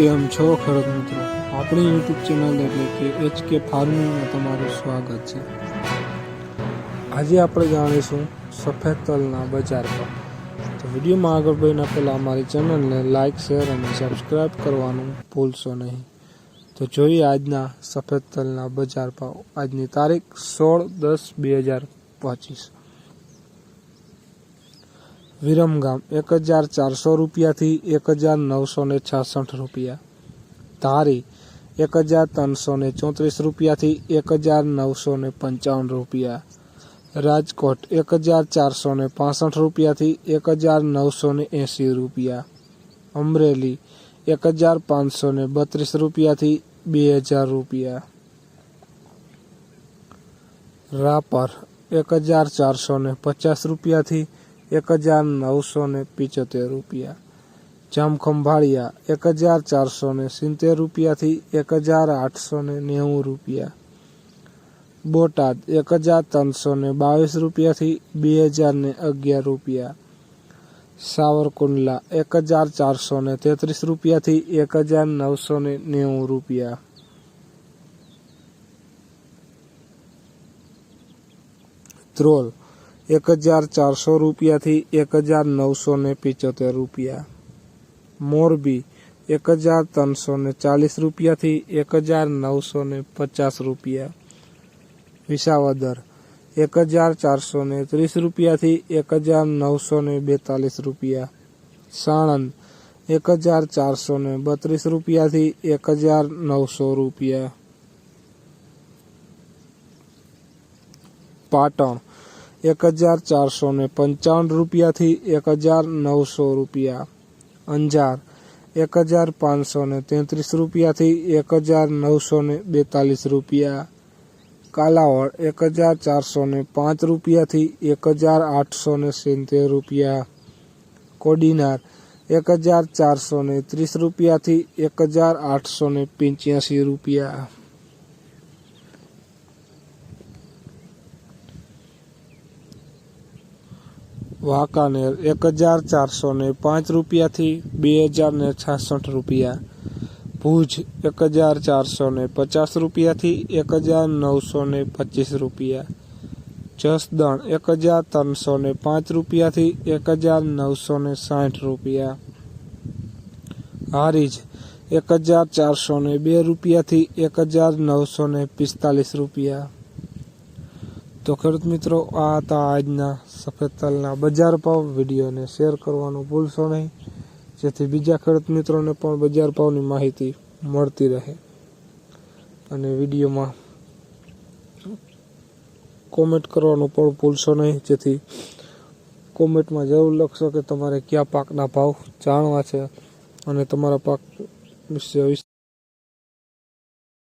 કેમ છો ખડક મિત્રો. આપણી યુટ્યુબ ચેનલ એટલે કે એચ કે ફાર્મિંગમાં તમારું સ્વાગત છે. આજે આપણે જાણીશું સફેદ તલના બજાર ભાવ તો વિડીયોમાં આગળ વધીને પહેલાં અમારી ચેનલને લાઇક શેર અને સબસ્ક્રાઈબ કરવાનું ભૂલશો નહીં. તો જોઈએ આજના સફેદ તલના બજાર ભાવ. આજની તારીખ સોળ દસ બે હજાર પચીસ. વિરમગામ એક હજાર ચારસો રૂપિયાથી એક હજાર નવસો ને છાસઠ રૂપિયા ધારી એક હજાર ત્રણસો ને ચોત્રીસ રૂપિયાથી એક હજાર નવસો ને પંચાવન રૂપિયા રાજકોટ એક હજાર ચારસો ને પાસઠ રૂપિયાથી એક હજાર નવસો ને એંસી રૂપિયા અમરેલી એક હજાર પાંચસો ને બત્રીસ રૂપિયાથી બે હજાર રૂપિયા રાપર એક હજાર ચારસો ને પચાસ રૂપિયાથી એક હજાર નવસો ને પિચોતેર રૂપિયા જામખંભાળિયા એક હજાર ચારસો ને સિત્તેર રૂપિયાથી એક હજાર આઠસો ને નેવું રૂપિયા બોટાદ એક હજાર ત્રણસો ને બાવીસ રૂપિયાથી બે હજાર ને અગિયાર રૂપિયા સાવરકુંડલા એક હજાર ચારસો ને તેત્રીસ રૂપિયાથી એક હજાર નવસો ને નેવું રૂપિયા ધ્રોલ એક હજાર ચારસો રૂપિયાથી એક હજાર નવસો ને પિચોતેર રૂપિયા મોરબી એક હજાર ત્રણસો ને ચાલીસ રૂપિયાથી એક હજાર નવસો ને પચાસ રૂપિયા વિસાવદર એક હજાર ચારસો ને ત્રીસ રૂપિયાથી એક હજાર નવસો ને બેતાલીસ રૂપિયા સાણંદ એક હજાર ચારસો ને બત્રીસ રૂપિયાથી એક હજાર નવસો રૂપિયા પાટણ એક હજાર ચારસો ને પંચાવન રૂપિયાથી એક હજાર નવસો રૂપિયા અંજાર એક હજાર પાંચસો ને તેત્રીસ રૂપિયાથી એક હજાર નવસો ને બેતાલીસ રૂપિયા કાલાવડ એક હજાર ચારસો ને પાંચ રૂપિયાથી એક હજાર આઠસો ને સિત્તેર રૂપિયા કોડીનાર એક હજાર ચારસો ને ત્રીસ રૂપિયાથી એક હજાર આઠસો ને પંચ્યાસી રૂપિયા વાંકાનેર એક હજાર ચારસો ને પાંચ રૂપિયાથી બે હજાર ને છાસઠ રૂપિયા ભુજ એક હજાર ચારસો ને પચાસ રૂપિયાથી એક હજાર નવસો ને પચીસ રૂપિયા જસદણ એક હજાર ત્રણસો ને પાંચ રૂપિયાથી એક હજાર નવસો ને સાઠ રૂપિયા હારીજ એક હજાર ચારસો ને બે રૂપિયાથી એક હજાર નવસો ને પિસ્તાલીસ રૂપિયા તો ખેડૂત મિત્રો, આ હતા આજના સફેદ તલના બજાર ભાવ. વિડીયોને શેર કરવાનું ભૂલશો નહીં. જેથી બીજા ખેડૂત મિત્રોને પણ બજાર ભાવની માહિતી મળતી રહે. અને વિડીયોમાં કોમેન્ટ કરવાનું પણ ભૂલશો નહીં. જેથી કોમેન્ટમાં જરૂર લખશો કે તમારે કયા પાકના ભાવ જાણવા છે અને તમારા પાક વિશે